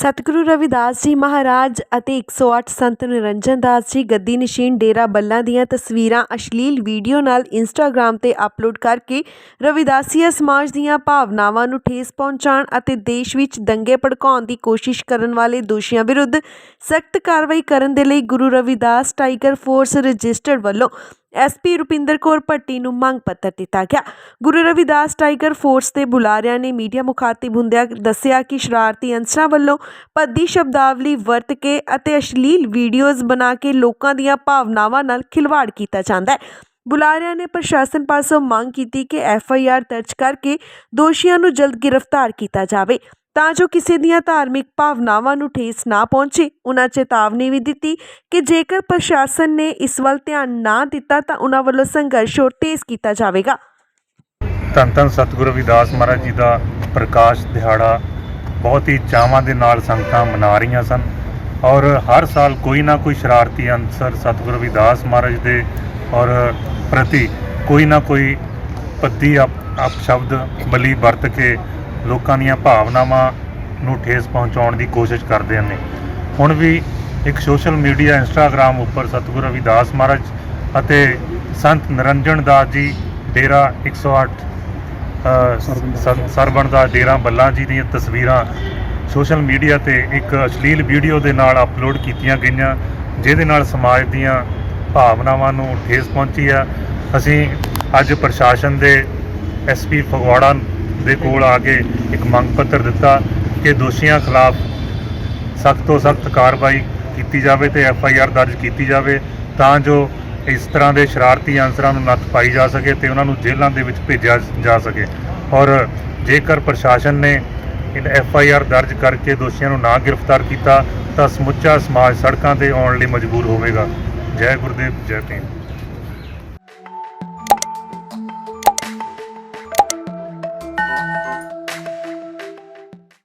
ਸਤਿਗੁਰੂ ਰਵਿਦਾਸ ਜੀ ਮਹਾਰਾਜ ਅਤੇ 108 ਸੰਤ ਨਿਰੰਜਨ ਦਾਸ ਜੀ ਗੱਦੀ ਨਸ਼ੀਨ ਡੇਰਾ ਬੱਲਾ ਦੀਆਂ ਤਸਵੀਰਾਂ ਅਸ਼ਲੀਲ ਵੀਡੀਓ ਨਾਲ ਇੰਸਟਾਗ੍ਰam ਤੇ ਅਪਲੋਡ ਕਰਕੇ ਰਵਿਦਾਸੀਆ ਸਮਾਜ ਦੀਆਂ ਭਾਵਨਾਵਾਂ ਨੂੰ ਠੇਸ ਪਹੁੰਚਾਉਣ ਅਤੇ ਦੇਸ਼ ਵਿੱਚ ਦੰਗੇ ਭੜਕਾਉਣ ਦੀ ਕੋਸ਼ਿਸ਼ ਕਰਨ ਵਾਲੇ ਦੋਸ਼ੀਆਂ ਵਿਰੁੱਧ ਸਖਤ ਕਾਰਵਾਈ ਕਰਨ ਦੇ ਲਈ Guru Ravidas tiger force registered ਵੱਲੋਂ ਐਸਪੀ ਰੁਪਿੰਦਰ ਕੌਰ ਭੱਟੀ ਨੂੰ ਮੰਗ ਪੱਤਰ ਦਿੱਤਾ ਗਿਆ। ਗੁਰੂ ਰਵਿਦਾਸ ਟਾਈਗਰ ਫੋਰਸ ਦੇ ਬੁਲਾਰਿਆਂ ਨੇ ਮੀਡੀਆ ਮੁਖਾਤਿਬ ਹੁੰਦਿਆਂ ਦੱਸਿਆ ਕਿ ਸ਼ਰਾਰਤੀ ਅੰਸਰਾਂ ਵੱਲੋਂ ਭੱਦੀ ਸ਼ਬਦਾਵਲੀ ਵਰਤ ਕੇ ਅਤੇ ਅਸ਼ਲੀਲ ਵੀਡੀਓਜ਼ ਬਣਾ ਕੇ ਲੋਕਾਂ ਦੀਆਂ ਭਾਵਨਾਵਾਂ ਨਾਲ ਖਿਲਵਾੜ ਕੀਤਾ ਜਾਂਦਾ ਹੈ। ਬੁਲਾਰਿਆਂ ਨੇ ਪ੍ਰਸ਼ਾਸਨ ਪਾਸੋਂ ਮੰਗ ਕੀਤੀ ਕਿ ਐਫ ਆਈ ਆਰ ਦਰਜ ਕਰਕੇ ਦੋਸ਼ੀਆਂ ਨੂੰ ਜਲਦ ਗ੍ਰਿਫਤਾਰ ਕੀਤਾ ਜਾਵੇ। ਤਾਂ ਜੋ ਕਿਸੇ ਦੀਆਂ ਧਾਰਮਿਕ ਭਾਵਨਾਵਾਂ ਨੂੰ ਠੇਸ ਨਾ ਪਹੁੰਚੇ, ਉਹਨਾਂ ਚੇਤਾਵਨੀ ਵੀ ਦਿੱਤੀ ਕਿ ਜੇਕਰ ਪ੍ਰਸ਼ਾਸਨ ਨੇ ਇਸ ਵੱਲ ਧਿਆਨ ਨਾ ਦਿੱਤਾ, ਤਾਂ ਉਹਨਾਂ ਵੱਲੋਂ ਸੰਘਰਸ਼ ਹੋਰ ਤੇਜ਼ ਕੀਤਾ ਜਾਵੇਗਾ। ਧੰਨ ਧੰਨ ਸਤਿਗੁਰੂ ਰਵਿਦਾਸ ਮਹਾਰਾਜ ਜੀ ਦਾ ਪ੍ਰਕਾਸ਼ ਦਿਹਾੜਾ ਬਹੁਤ ਹੀ ਚਾਵਾਂ ਦੇ ਨਾਲ ਸੰਗਤਾਂ ਮਨਾ ਰਹੀਆਂ ਸਨ ਔਰ ਹਰ ਸਾਲ ਕੋਈ ਨਾ ਕੋਈ ਸ਼ਰਾਰਤੀ ਅੰਸਰ ਸਤਿਗੁਰੂ ਰਵਿਦਾਸ ਮਹਾਰਾਜ ਦੇ ਔਰ ਪ੍ਰਤੀ ਕੋਈ ਨਾ ਕੋਈ ਪੱਦੀ ਅਪ ਸ਼ਬਦ ਬਲੀ ਵਰਤ ਕੇ ਲੋਕਾਂ ਦੀਆਂ ਭਾਵਨਾਵਾਂ ਨੂੰ ਠੇਸ ਪਹੁੰਚਾਉਣ ਦੀ ਕੋਸ਼ਿਸ਼ ਕਰਦੇ ਨੇ। ਹੁਣ ਵੀ ਇੱਕ ਸੋਸ਼ਲ ਮੀਡੀਆ ਇੰਸਟਾਗ੍ਰam ਉੱਪਰ ਸਤਿਗੁਰੂ ਰਵਿਦਾਸ ਮਹਾਰਾਜ ਅਤੇ ਸੰਤ ਨਿਰੰਜਨ ਦਾਸ ਜੀ ਡੇਰਾ 108 ਅ, ਸ- ਸਰਵਣ ਦਾ ਡੇਰਾ ਬੱਲਾ ਜੀ ਦੀਆਂ ਤਸਵੀਰਾਂ ਸੋਸ਼ਲ ਮੀਡੀਆ ਤੇ ਇੱਕ ਅਸ਼ਲੀਲ ਵੀਡੀਓ ਦੇ ਨਾਲ ਅਪਲੋਡ ਕੀਤੀਆਂ ਗਈਆਂ ਜਿਹਦੇ ਨਾਲ ਸਮਾਜ ਦੀਆਂ ਭਾਵਨਾਵਾਂ ਨੂੰ ਠੇਸ ਪਹੁੰਚੀ ਆ ਅਸੀਂ ਅੱਜ ਪ੍ਰਸ਼ਾਸਨ ਦੇ ਐਸਪੀ ਫਗਵਾੜਾ ਦੇ ਕੋਲ ਆ ਕੇ ਇੱਕ ਮੰਗ ਪੱਤਰ ਦਿੱਤਾ ਕਿ ਦੋਸ਼ੀਆਂ ਖਿਲਾਫ ਸਖਤ ਤੋਂ ਸਖਤ ਕਾਰਵਾਈ ਕੀਤੀ ਜਾਵੇ ਤੇ ਐਫ ਆਈ ਆਰ ਦਰਜ ਕੀਤੀ ਜਾਵੇ ਤਾਂ ਜੋ ਇਸ ਤਰ੍ਹਾਂ ਦੇ ਸ਼ਰਾਰਤੀ ਅਨਸਰਾਂ ਨੂੰ ਨੱਥ ਪਾਈ ਜਾ ਸਕੇ ਤੇ ਉਹਨਾਂ ਨੂੰ ਜੇਲ੍ਹਾਂ ਦੇ ਵਿੱਚ ਭੇਜਿਆ ਜਾ ਸਕੇ। ਔਰ ਜੇਕਰ ਪ੍ਰਸ਼ਾਸਨ ਨੇ ਐਫ ਆਈ ਆਰ ਦਰਜ ਕਰਕੇ ਦੋਸ਼ੀਆਂ ਨੂੰ ਨਾ ਗ੍ਰਿਫਤਾਰ ਕੀਤਾ ਤਾਂ ਸਮੁੱਚਾ ਸਮਾਜ ਸੜਕਾਂ ਤੇ ਆਉਣ ਲਈ ਮਜਬੂਰ ਹੋਵੇਗਾ। ਜੈ ਗੁਰਦੇਵ, ਜੈ ਭੀਮ।